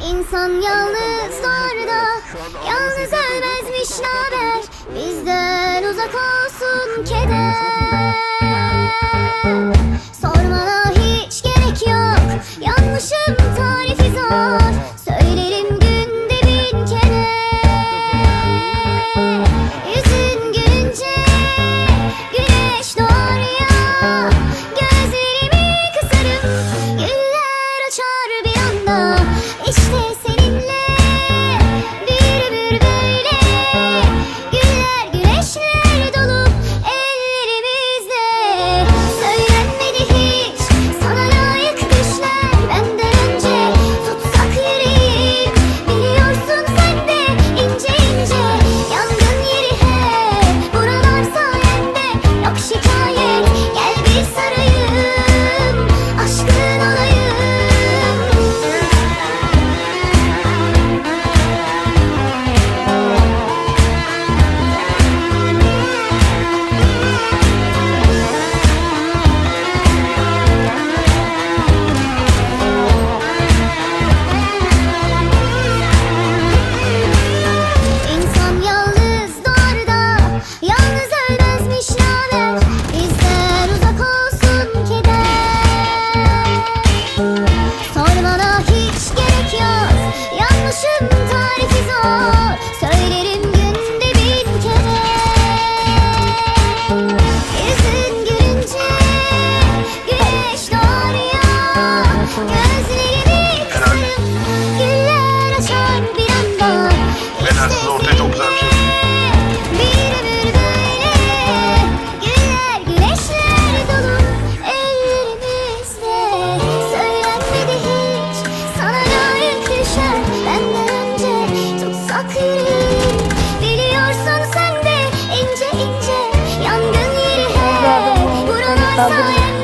İnsan yalnız yalnızlarda yalnız ölmezmiş naber Bizden uzak olsun ki çok güzel bir şey. Bir böyle güller güneşler dolu ellerimizde Söylenmedi hiç sana layık düşer benden önce tutsak yüreğim Biliyorsun sen de ince ince yangın yeri. Hep buralar